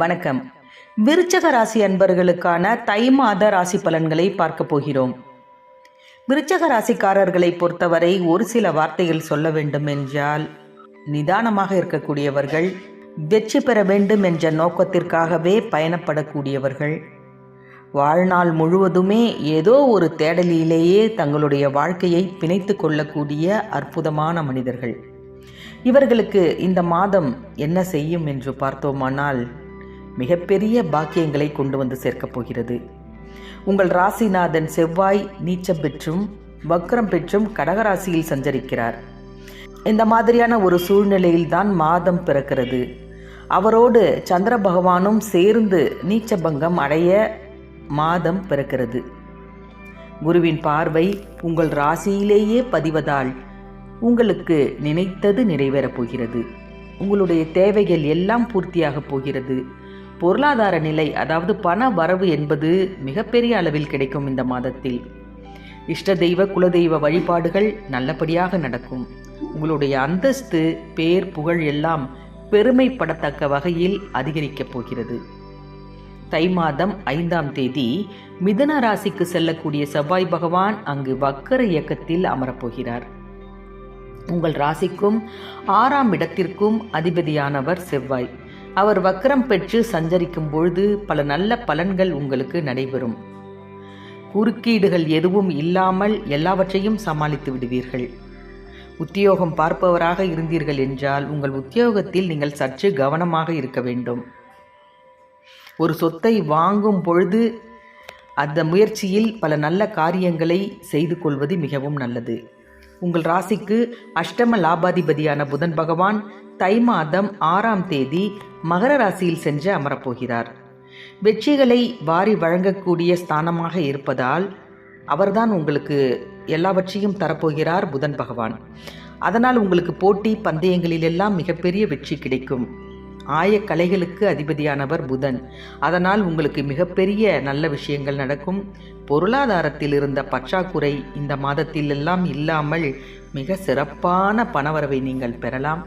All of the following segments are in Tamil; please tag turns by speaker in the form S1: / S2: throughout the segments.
S1: வணக்கம். விருச்சக ராசி அன்பர்களுக்கான தை மாத ராசி பலன்களை பார்க்க போகிறோம். விருச்சக ராசிக்காரர்களை பொறுத்தவரை ஒரு சில வார்த்தைகள் சொல்ல வேண்டும் என்றால் நிதானமாக இருக்கக்கூடியவர்கள் வெற்றி பெற வேண்டும் என்ற நோக்கத்திற்காகவே பயணப்படக்கூடியவர்கள். வாழ்நாள் முழுவதுமே ஏதோ ஒரு தேடலிலேயே தங்களுடைய வாழ்க்கையை பிணைத்து கொள்ளக்கூடிய அற்புதமான மனிதர்கள். இவர்களுக்கு இந்த மாதம் என்ன செய்யும் என்று பார்த்தோமானால் மிகப்பெரிய பாக்கியங்களை கொண்டு வந்து சேர்க்கப் போகிறது. உங்கள் ராசிநாதன் செவ்வாய் நீச்சம் பெற்றும் வக்ரம் பெற்றும் கடகராசியில் சஞ்சரிக்கிறார். இந்த மாதிரியான ஒரு சூழ்நிலையில்தான் மாதம் பிறக்கிறது. அவரோடு சந்திர பகவானும் சேர்ந்து நீச்சபங்கம் அடைய மாதம் பிறக்கிறது. குருவின் பார்வை உங்கள் ராசியிலேயே பதிவதால் உங்களுக்கு நினைத்தது நிறைவேறப் போகிறது. உங்களுடைய தேவைகள் எல்லாம் பூர்த்தியாகப் போகிறது. பொருளாதார நிலை அதாவது பண வரவு என்பது மிகப்பெரிய அளவில் கிடைக்கும் இந்த மாதத்தில். இஷ்ட தெய்வ குலதெய்வ வழிபாடுகள் நல்லபடியாக நடக்கும். உங்களுடைய அந்தஸ்து பேர் புகழ் எல்லாம் பெருமைப்படத்தக்க வகையில் அதிகரிக்கப் போகிறது. தை மாதம் ஐந்தாம் தேதி மிதன ராசிக்கு செல்லக்கூடிய செவ்வாய் பகவான் அங்கு வக்கர இயக்கத்தில் அமரப்போகிறார். உங்கள் ராசிக்கும் ஆறாம் இடத்திற்கும் அதிபதியானவர் செவ்வாய். அவர் வக்கரம் பெற்று சஞ்சரிக்கும் பொழுது பல நல்ல பலன்கள் உங்களுக்கு நடைபெறும். குறுக்கீடுகள் எதுவும் இல்லாமல் எல்லாவற்றையும் சமாளித்து விடுவீர்கள். உத்தியோகம் பார்ப்பவராக இருந்தீர்கள் என்றால் உங்கள் உத்தியோகத்தில் நீங்கள் சற்று கவனமாக இருக்க வேண்டும். ஒரு சொத்தை வாங்கும் பொழுது அந்த முயற்சியில் பல நல்ல காரியங்களை செய்து கொள்வது மிகவும் நல்லது. உங்கள் ராசிக்கு அஷ்டம லாபாதிபதியான புதன் பகவான் தை மாதம் ஆறாம் தேதி மகர ராசியில் சென்று அமரப்போகிறார். வெற்றிகளை வாரி வழங்கக்கூடிய ஸ்தானமாக இருப்பதால் அவர்தான் உங்களுக்கு எல்லாவற்றையும் தரப்போகிறார் புதன் பகவான். அதனால் உங்களுக்கு போட்டி பந்தயங்களிலெல்லாம் மிகப்பெரிய வெற்றி கிடைக்கும். ஆய கலைகளுக்கு அதிபதியானவர் புதன். அதனால் உங்களுக்கு மிகப்பெரிய நல்ல விஷயங்கள் நடக்கும். பொருளாதாரத்தில் இருந்த பற்றாக்குறை இந்த மாதத்தில் எல்லாம் இல்லாமல் மிக சிறப்பான பணவரவை நீங்கள் பெறலாம்.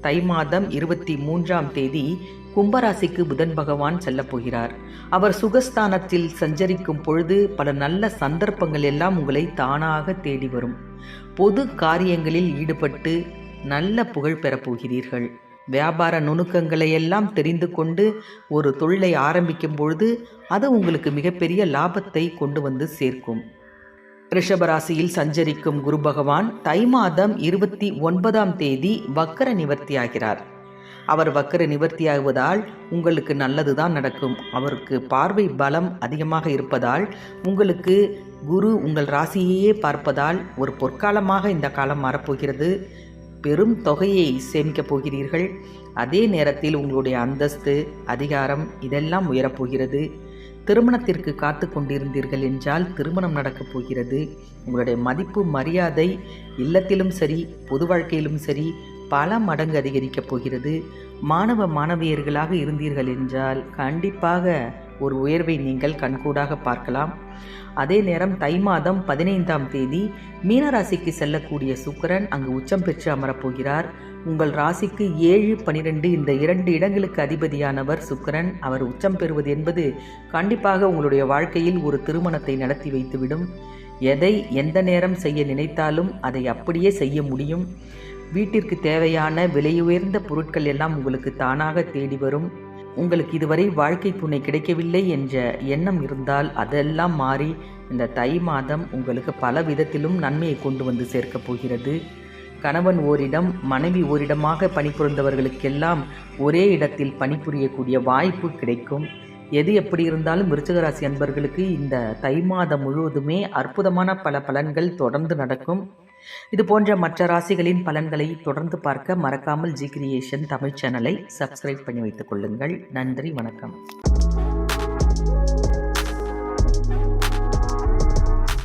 S1: தை மாதம் இருபத்தி மூன்றாம் தேதி கும்பராசிக்கு புதன் பகவான் செல்லப் போகிறார். அவர் சுகஸ்தானத்தில் சஞ்சரிக்கும் பொழுது பல நல்ல சந்தர்ப்பங்கள் எல்லாம் உங்களை தானாக தேடி வரும். பொது காரியங்களில் ஈடுபட்டு நல்ல புகழ் பெறப் போகிறீர்கள். வியாபார நுணுக்கங்களை எல்லாம் தெரிந்து கொண்டு ஒரு தொழிலை ஆரம்பிக்கும் பொழுது அது உங்களுக்கு மிகப்பெரிய லாபத்தை கொண்டு வந்து சேர்க்கும். ரிஷபராசியில் சஞ்சரிக்கும் குரு பகவான் தை மாதம் இருபத்தி ஒன்பதாம் தேதி வக்கர நிவர்த்தியாகிறார். அவர் வக்கர நிவர்த்தியாகுவதால் உங்களுக்கு நல்லதுதான் நடக்கும். அவருக்கு பார்வை பலம் அதிகமாக இருப்பதால் உங்களுக்கு குரு உங்கள் ராசியையே பார்ப்பதால் ஒரு பொற்காலமாக இந்த காலம் மாறப்போகிறது. பெரும் தொகையை சேமிக்கப் போகிறீர்கள். அதே நேரத்தில் உங்களுடைய அந்தஸ்து அதிகாரம் இதெல்லாம் உயரப்போகிறது திருமணத்திற்கு காத்து கொண்டிருந்தீர்கள் என்றால் திருமணம் நடக்கப் போகிறது. உங்களுடைய மதிப்பு மரியாதை இல்லத்திலும் சரி பொது வாழ்க்கையிலும் சரி பல மடங்கு அதிகரிக்கப் போகிறது. மாணவ மாணவியர்களாக இருந்தீர்கள் என்றால் கண்டிப்பாக ஒரு உயர்வை நீங்கள் கண்கூடாக பார்க்கலாம். அதே நேரம் தை மாதம் பதினைந்தாம் தேதி மீனராசிக்கு செல்லக்கூடிய சுக்கரன் அங்கு உச்சம் பெற்று அமரப்போகிறார் உங்கள் ராசிக்கு ஏழு பனிரெண்டு இந்த இரண்டு இடங்களுக்கு அதிபதியானவர் சுக்கரன். அவர் உச்சம் பெறுவது என்பது கண்டிப்பாக உங்களுடைய வாழ்க்கையில் ஒரு திருமணத்தை நடத்தி வைத்துவிடும். எதை எந்த நேரம் செய்ய நினைத்தாலும் அதை அப்படியே செய்ய முடியும். வீட்டிற்கு தேவையான விலையுயர்ந்த பொருட்கள் எல்லாம் உங்களுக்கு தானாக தேடி வரும். உங்களுக்கு இதுவரை வாழ்க்கை துணை கிடைக்கவில்லை என்ற எண்ணம் இருந்தால் அதெல்லாம் மாறி இந்த தை மாதம் உங்களுக்கு பல விதத்திலும் நன்மையை கொண்டு வந்து சேர்க்கப் போகிறது. கணவன் ஓரிடம் மனைவி ஓரிடமாக பணிபுரிந்தவர்களுக்கெல்லாம் ஒரே இடத்தில் பணிபுரியக்கூடிய வாய்ப்பு கிடைக்கும். எது எப்படி இருந்தாலும் விருச்சகராசி அன்பர்களுக்கு இந்த தை மாதம் முழுவதுமே அற்புதமான பல பலன்கள் தொடர்ந்து நடக்கும். இது போன்ற மற்ற ராசிகளின் பலன்களை தொடர்ந்து பார்க்க மறக்காமல் ஜி கிரியேஷன் தமிழ் சேனலை சப்ஸ்கிரைப் பண்ணி வைத்துக் கொள்ளுங்கள். நன்றி வணக்கம்.